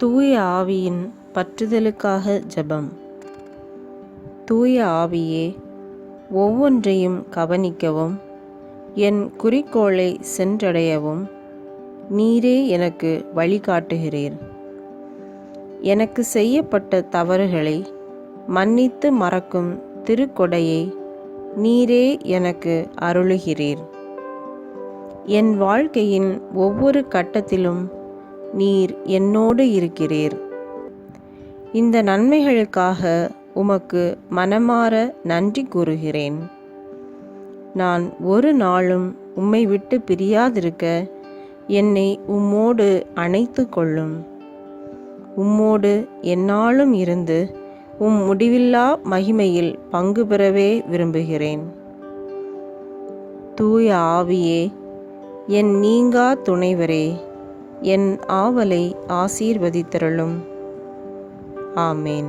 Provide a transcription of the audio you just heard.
தூய ஆவியின் பற்றுதலுக்காக ஜெபம். தூய ஆவியே ஒவ்வொன்றையும் கவனிக்கவும் என் குறிக்கோளை சென்றடையவும் நீரே எனக்கு வழிகாட்டுகிறீர். எனக்கு செய்யப்பட்ட தவறுகளை மன்னித்து மறக்கும் திருக்கொடையை நீரே எனக்கு அருளுகிறீர். என் வாழ்க்கையின் ஒவ்வொரு கட்டத்திலும் நீர் என்னோடு இருக்கிறீர். இந்த நன்மைகளுக்காக உமக்கு மனமாற நன்றி கூறுகிறேன். நான் ஒரு நாளும் உம்மை விட்டு பிரியாதிருக்க என்னை உம்மோடு அணைத்து கொள்ளும். உம்மோடு என்னாலும் இருந்து உம் முடிவில்லா மகிமையில் பங்கு பெறவே விரும்புகிறேன். தூய ஆவியே என் நீங்கா துணைவரே என் ஆவலை ஆசீர்வதித்தருளும். ஆமேன்.